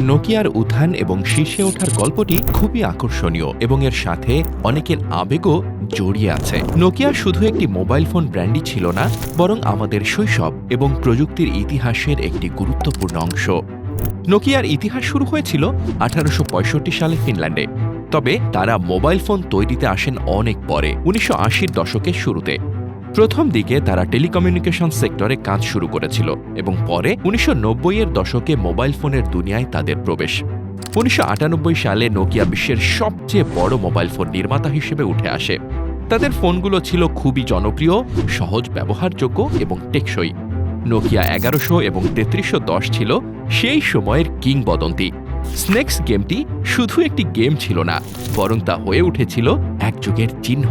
নোকিয়ার উত্থান এবং শীর্ষে ওঠার গল্পটি খুবই আকর্ষণীয় এবং এর সাথে অনেকের আবেগও জড়িয়ে আছে। নোকিয়া শুধু একটি মোবাইল ফোন ব্র্যান্ডই ছিল না, বরং আমাদের শৈশব এবং প্রযুক্তির ইতিহাসের একটি গুরুত্বপূর্ণ অংশ। নোকিয়ার ইতিহাস শুরু হয়েছিল আঠারোশ পঁয়ষট্টি সালে ফিনল্যান্ডে, তবে তারা মোবাইল ফোন তৈরিতে আসেন অনেক পরে, উনিশশো দশকের শুরুতে। প্রথম দিকে তারা টেলিকমিউনিকেশন সেক্টরে কাজ শুরু করেছিল এবং পরে উনিশশো এর দশকে মোবাইল ফোনের দুনিয়ায় তাদের প্রবেশ। উনিশশো আটানব্বই সালে নোকিয়া বিশ্বের সবচেয়ে বড় মোবাইল ফোন নির্মাতা হিসেবে উঠে আসে। তাদের ফোনগুলো ছিল খুবই জনপ্রিয়, সহজ ব্যবহারযোগ্য এবং টেকসই। নোকিয়া এগারোশো এবং তেত্রিশশো দশ ছিল সেই সময়ের কিংবদন্তি। স্নেক্স গেমটি শুধু একটি গেম ছিল না, বরং তা হয়ে উঠেছিল এক যুগের চিহ্ন।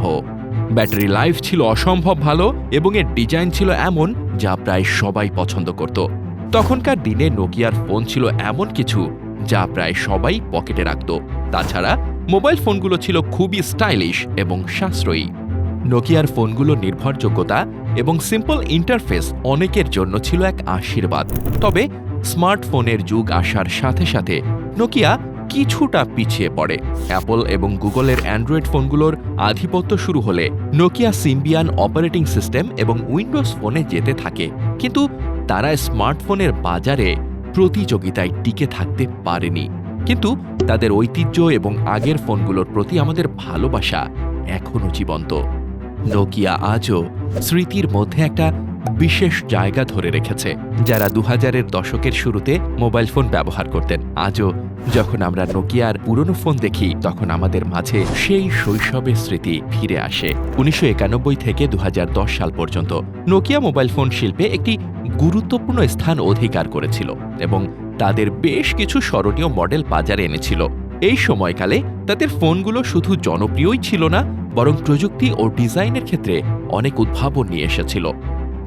ব্যাটারি লাইফ ছিল অসম্ভব ভালো এবং এর ডিজাইন ছিল এমন যা প্রায় সবাই পছন্দ করত। তখনকার দিনে নোকিয়ার ফোন ছিল এমন কিছু যা প্রায় সবাই পকেটে রাখত। তাছাড়া মোবাইল ফোনগুলো ছিল খুবই স্টাইলিশ এবং সাশ্রয়ী। নোকিয়ার ফোনগুলোর নির্ভরযোগ্যতা এবং সিম্পল ইন্টারফেস অনেকের জন্য ছিল এক আশীর্বাদ। তবে স্মার্টফোনের যুগ আসার সাথে সাথে নোকিয়া কিছুটা পিছিয়ে পড়ে। অ্যাপল এবং গুগলের অ্যান্ড্রয়েড ফোনগুলোর আধিপত্য শুরু হলে নোকিয়া সিম্বিয়ান অপারেটিং সিস্টেম এবং উইন্ডোজ ফোনে যেতে থাকে। কিন্তু তারা স্মার্টফোনের বাজারে প্রতিযোগিতায় টিকে থাকতে পারেনি। কিন্তু তাদের ঐতিহ্য এবং আগের ফোনগুলোর প্রতি আমাদের ভালোবাসা এখনও জীবন্ত। নোকিয়া আজও স্মৃতির মধ্যে একটা বিশেষ জায়গা ধরে রেখেছে, যারা দু হাজারের দশকের শুরুতে মোবাইল ফোন ব্যবহার করতেন। আজও যখন আমরা নোকিয়ার পুরনো ফোন দেখি, তখন আমাদের মাঝে সেই শৈশবের স্মৃতি ফিরে আসে। উনিশশো একানব্বই থেকে দু হাজার দশ সাল পর্যন্ত নোকিয়া মোবাইল ফোন শিল্পে একটি গুরুত্বপূর্ণ স্থান অধিকার করেছিল এবং তাদের বেশ কিছু স্মরণীয় মডেল বাজারে এনেছিল। এই সময়কালে তাদের ফোনগুলো শুধু জনপ্রিয়ই ছিল না, বরং প্রযুক্তি ও ডিজাইনের ক্ষেত্রে অনেক উদ্ভাবন নিয়ে এসেছিল।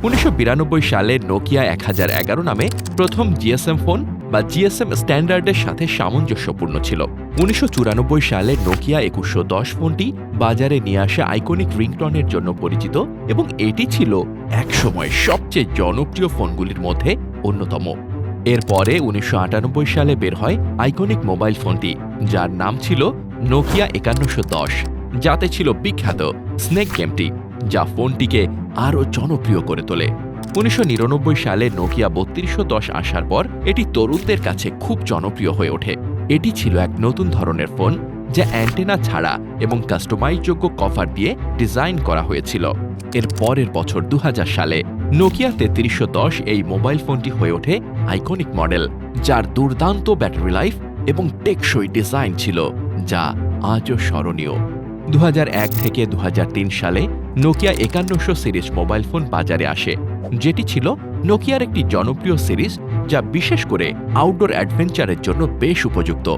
উনিশশো বিরানব্বই সালে নোকিয়া এক হাজার এগারো নামে প্রথম জিএসএম ফোন বা জিএসএম স্ট্যান্ডার্ডের সাথে সামঞ্জস্যপূর্ণ ছিল। উনিশশো চুরানব্বই সালে নোকিয়া একুশশো দশ ফোনটি বাজারে নিয়ে আসা আইকনিক রিংটনের জন্য পরিচিত এবং এটি ছিল একসময় সবচেয়ে জনপ্রিয় ফোনগুলির মধ্যে অন্যতম। এরপরে উনিশশো আটানব্বই সালে বের হয় আইকনিক মোবাইল ফোনটি, যার নাম ছিল নোকিয়া একান্নশো যাতে ছিল বিখ্যাত স্নেক গেমটি, যা ফোনটিকে আরও জনপ্রিয় করে তোলে। উনিশশো নিরানব্বই সালে নোকিয়া বত্রিশশো দশ আসার পর এটি তরুণদের কাছে খুব জনপ্রিয় হয়ে ওঠে। এটি ছিল এক নতুন ধরনের ফোন, যা অ্যান্টেনা ছাড়া এবং কাস্টমাইজযোগ্য কভার দিয়ে ডিজাইন করা হয়েছিল। এর পরের বছর দু হাজার সালে নোকিয়া তেত্রিশশো দশ এই মোবাইল ফোনটি হয়ে ওঠে আইকনিক মডেল, যার দুর্দান্ত ব্যাটারি লাইফ এবং টেকসই ডিজাইন ছিল, যা আজও স্মরণীয়। দু হাজার এক থেকে দু হাজার তিন সালে নোকিয়া একান্নশো সিরিজ মোবাইল ফোন বাজারে আসে। যেটি ছিল নোকিয়ার একটি জনপ্রিয় সিরিজ যা বিশেষ করে আউটডোর অ্যাডভেঞ্চারের জন্য বেশ উপযুক্ত।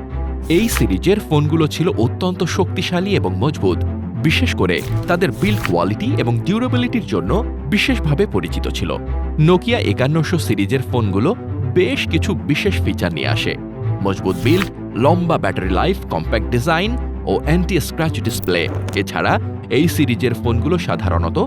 এই সিরিজের ফোনগুলো ছিল অত্যন্ত শক্তিশালী এবং মজবুত, বিশেষ করে তাদের বিল্ড কোয়ালিটি এবং ডিউরেবিলিটির জন্য বিশেষভাবে পরিচিত ছিল। নোকিয়া একান্নশো সিরিজের ফোনগুলো বেশ কিছু বিশেষ ফিচার নিয়ে আসে। মজবুত বিল্ড, লম্বা ব্যাটারি লাইফ, কম্প্যাক্ট ডিজাইন ও অ্যান্টি স্ক্র্যাচ ডিসপ্লে এছাড়া এই সিরিজের ফোনগুলো সাধারণত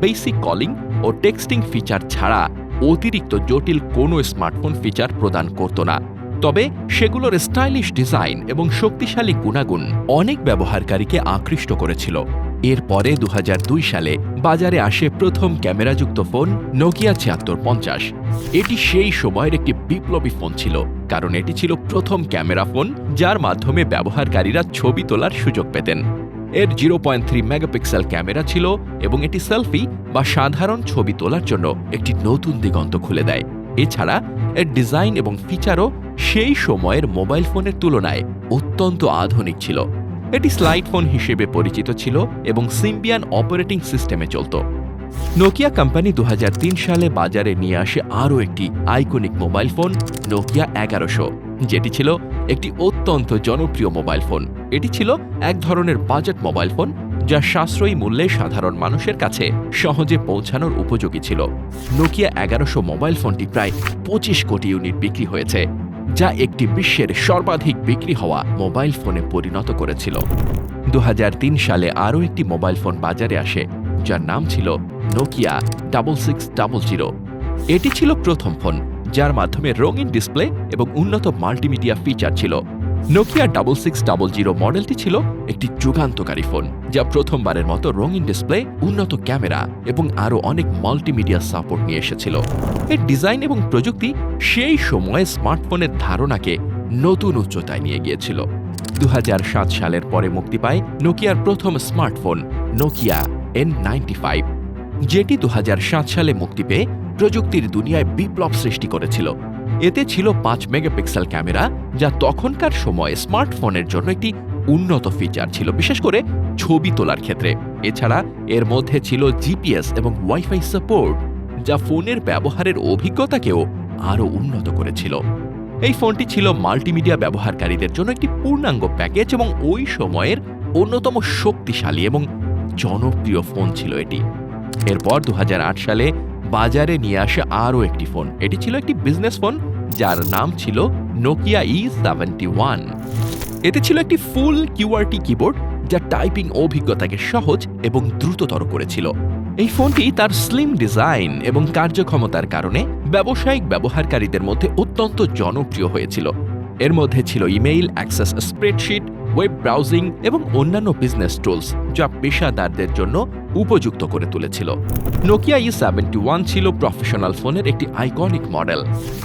বেসিক কলিং ও টেক্সটিং ফিচার ছাড়া অতিরিক্ত জটিল কোনো স্মার্টফোন ফিচার প্রদান করত না। তবে সেগুলোর স্টাইলিশ ডিজাইন এবং শক্তিশালী গুণাগুণ অনেক ব্যবহারকারীকে আকৃষ্ট করেছিল। এরপরে দু হাজার দুই সালে বাজারে আসে প্রথম ক্যামেরাযুক্ত ফোন নোকিয়া ছিয়াত্তর পঞ্চাশ। এটি সেই সময়ের একটি বিপ্লবী ফোন ছিল। কারণ এটি ছিল প্রথম ক্যামেরা ফোন, যার মাধ্যমে ব্যবহারকারীরা ছবি তোলার সুযোগ পেতেন। এর zero point three megapixel camera ছিল এবং এটি সেলফি বা সাধারণ ছবি তোলার জন্য একটি নতুন দিগন্ত খুলে দেয়। এছাড়া, এর ডিজাইন এবং ফিচারও সেই সময়ের মোবাইল ফোনের তুলনায় অত্যন্ত আধুনিক ছিল। এটি স্লাইড ফোন হিসেবে পরিচিত ছিল এবং সিম্বিয়ান অপারেটিং সিস্টেমে চলত। নোকিয়া কোম্পানি দু হাজার তিন সালে বাজারে নিয়ে আসে আরও একটি আইকনিক মোবাইল ফোন নোকিয়া এগারোশো, যেটি ছিল একটি অত্যন্ত জনপ্রিয় মোবাইল ফোন। এটি ছিল এক ধরনের বাজেট মোবাইল ফোন, যা সাশ্রয়ী মূল্যে সাধারণ মানুষের কাছে সহজে পৌঁছানোর উপযোগী ছিল। নোকিয়া এগারোশো মোবাইল ফোনটি প্রায় পঁচিশ কোটি ইউনিট বিক্রি হয়েছে, যা একটি বিশ্বের সর্বাধিক বিক্রি হওয়া মোবাইল ফোনে পরিণত করেছিল। দু হাজার তিন সালে আরও একটি মোবাইল ফোন বাজারে আসে, যার নাম ছিল Nokia double six double zero এটি ছিল প্রথম ফোন যার মাধ্যমে রঙিন ডিসপ্লে এবং উন্নত মাল্টিমিডিয়া ফিচার ছিল। Nokia double six double zero মডেলটি ছিল একটি যুগান্তকারী ফোন, যা প্রথমবারের মতো রঙিন ডিসপ্লে, উন্নত ক্যামেরা এবং আরও অনেক মাল্টিমিডিয়া সাপোর্ট নিয়ে এসেছিল। এর ডিজাইন এবং প্রযুক্তি সেই সময়ে স্মার্টফোনের ধারণাকে নতুন উচ্চতায় নিয়ে গিয়েছিল। দু হাজার সাত সালের পরে মুক্তি পায় নোকিয়ার প্রথম smartphone Nokia N ninety five যেটি দু হাজার সাত সালে মুক্তি পেয়ে প্রযুক্তির দুনিয়ায় বিপ্লব সৃষ্টি করেছিল। এতে ছিল পাঁচ মেগাপিক্সেল ক্যামেরা, যা তখনকার সময়ে স্মার্টফোনের জন্য একটি উন্নত ফিচার ছিল, বিশেষ করে ছবি তোলার ক্ষেত্রে। এছাড়া এর মধ্যে ছিল জিপিএস এবং ওয়াইফাই সাপোর্ট, যা ফোনের ব্যবহারের অভিজ্ঞতাকেও আরও উন্নত করেছিল। এই ফোনটি ছিল মাল্টিমিডিয়া ব্যবহারকারীদের জন্য একটি পূর্ণাঙ্গ প্যাকেজ এবং ওই সময়ের অন্যতম শক্তিশালী এবং জনপ্রিয় ফোন ছিল এটি। এরপর দু হাজার আট সালে বাজারে নিয়ে আসে আরও একটি ফোন। এটি ছিল একটি বিজনেস ফোন যার নাম ছিল নোকিয়া ই সেভেন্টি ওয়ান এতে ছিল একটি ফুল কিউআরটি কিবোর্ড যা টাইপিং অভিজ্ঞতাকে সহজ এবং দ্রুততর করেছিল। এই ফোনটি তার স্লিম ডিজাইন এবং কার্যক্ষমতার কারণে ব্যবসায়িক ব্যবহারকারীদের মধ্যে অত্যন্ত জনপ্রিয় হয়েছিল। এর মধ্যে ছিল email access spreadsheet web browsing এবং অন্যান্য বিজনেস টুলস যা পেশাদারদের জন্য উপযুক্ত করে তুলেছিল। নোকিয়া ই সেভেন্টি ওয়ান ছিল প্রফেশনাল ফোনের একটি আইকনিক মডেল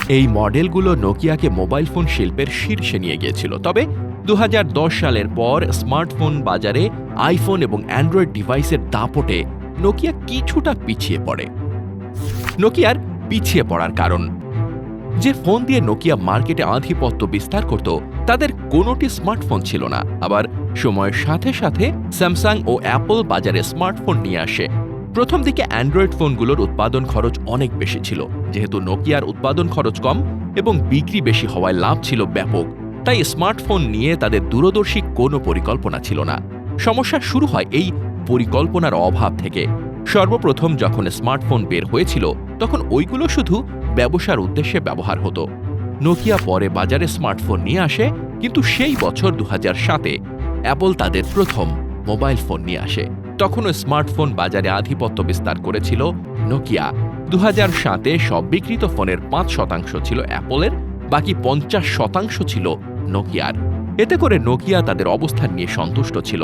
এই মডেলগুলো নোকিয়াকে মোবাইল ফোন শিল্পের শীর্ষে নিয়ে গিয়েছিল। তবে দু হাজার দশ সালের পর স্মার্টফোন বাজারে আইফোন এবং অ্যান্ড্রয়েড ডিভাইসের দাপটে নোকিয়া কিছুটা পিছিয়ে পড়ে। নোকিয়ার পিছিয়ে পড়ার কারণ যে ফোন দিয়ে নোকিয়া মার্কেটে আধিপত্য বিস্তার করত, তাদের কোনোটি স্মার্টফোন ছিল না। আবার সময়ের সাথে সাথে স্যামসাং ও অ্যাপল বাজারে স্মার্টফোন নিয়ে আসে। প্রথম দিকে অ্যান্ড্রয়েড ফোনগুলোর উৎপাদন খরচ অনেক বেশি ছিল। যেহেতু নোকিয়ার উৎপাদন খরচ কম এবং বিক্রি বেশি হওয়ায় লাভ ছিল ব্যাপক, তাই স্মার্টফোন নিয়ে তাদের দূরদর্শী কোনো পরিকল্পনা ছিল না। সমস্যা শুরু হয় এই পরিকল্পনার অভাব থেকে। সর্বপ্রথম যখন স্মার্টফোন বের হয়েছিল, তখন ওইগুলো শুধু ব্যবসার উদ্দেশ্যে ব্যবহার হতো। নোকিয়া পরে বাজারে স্মার্টফোন নিয়ে আসে, কিন্তু সেই বছর দু সাতে অ্যাপল তাদের প্রথম মোবাইল ফোন নিয়ে আসে। তখনও স্মার্টফোন বাজারে আধিপত্য বিস্তার করেছিল নোকিয়া। দু সাতে সব বিক্রিত ফোনের পাঁচ শতাংশ ছিল অ্যাপলের, বাকি পঞ্চাশ শতাংশ ছিল নোকিয়ার। এতে করে নোকিয়া তাদের অবস্থান নিয়ে সন্তুষ্ট ছিল।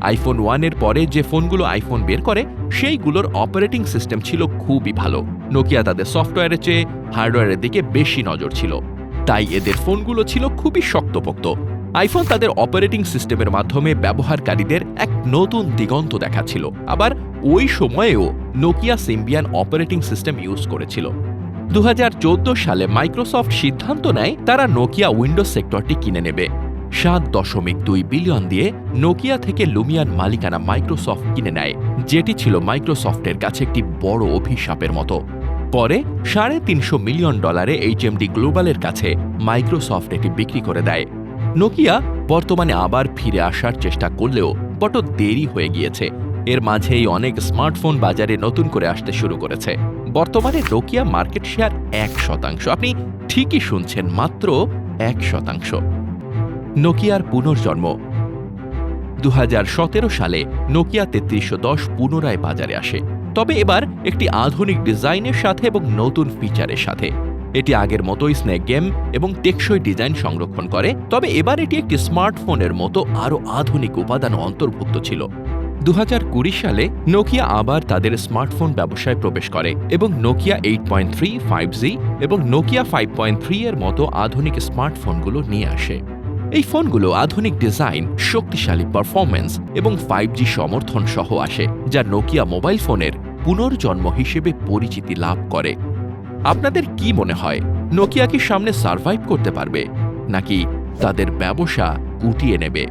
আইফোন ওয়ানের পরে যে ফোনগুলো আইফোন বের করে, সেইগুলোর অপারেটিং সিস্টেম ছিল খুবই ভালো। নোকিয়া তাদের সফটওয়্যারের চেয়ে হার্ডওয়্যারের দিকে বেশি নজর ছিল। তাই এদের ফোনগুলো ছিল খুবই শক্তপোক্ত। আইফোন তাদের অপারেটিং সিস্টেমের মাধ্যমে ব্যবহারকারীদের এক নতুন দিগন্ত দেখাচ্ছিল। আবার ওই সময়েও Nokia Symbian operating system use করেছিল। দু হাজার চোদ্দ সালে মাইক্রোসফট সিদ্ধান্ত নেয়, তারা নোকিয়া উইন্ডোজ সেক্টরটি কিনে নেবে। সাত দশমিক দুই বিলিয়ন দিয়ে নোকিয়া থেকে লুমিয়ার মালিকানা মাইক্রোসফট কিনে নেয়, যেটি ছিল মাইক্রোসফটের কাছে একটি বড় অভিশাপের মতো। পরে সাড়ে তিনশো মিলিয়ন ডলারে এইচএমডি গ্লোবালের কাছে মাইক্রোসফট এটি বিক্রি করে দেয়। নোকিয়া বর্তমানে আবার ফিরে আসার চেষ্টা করলেও বট দেরি হয়ে গিয়েছে। এর মাঝেই অনেক স্মার্টফোন বাজারে নতুন করে আসতে শুরু করেছে। বর্তমানে নোকিয়া মার্কেট শেয়ার এক শতাংশ। আপনি ঠিকই শুনছেন, মাত্র এক শতাংশ। নোকিয়ার পুনর্জন্ম। দু হাজার সতেরো সালে নোকিয়া তেত্রিশশো দশ পুনরায় বাজারে আসে। তবে এবার একটি আধুনিক ডিজাইনের সাথে এবং নতুন ফিচারের সাথে। এটি আগের মতোই স্নেক গেম এবং টেকসই ডিজাইন সংরক্ষণ করে, তবে এবার এটি একটি স্মার্টফোনের মতো আরও আধুনিক উপাদান অন্তর্ভুক্ত ছিল। দু হাজার কুড়ি সালে নোকিয়া আবার তাদের স্মার্টফোন ব্যবসায় প্রবেশ করে এবং Nokia eight point three, five G এবং নোকিয়া ফাইভ পয়েন্ট থ্রি এর মতো আধুনিক স্মার্টফোনগুলো নিয়ে আসে। এই ফোনগুলো আধুনিক ডিজাইন, শক্তিশালী পারফরম্যান্স এবং ফাইভ জি সমর্থন সহ আসে, যা নোকিয়া মোবাইল ফোনের পুনর্জন্ম হিসেবে পরিচিতি লাভ করে। আপনাদের কি মনে হয় নোকিয়া কি সামনে সার্ভাইভ করতে পারবে, নাকি তাদের ব্যবসা উঠিয়ে নেবে?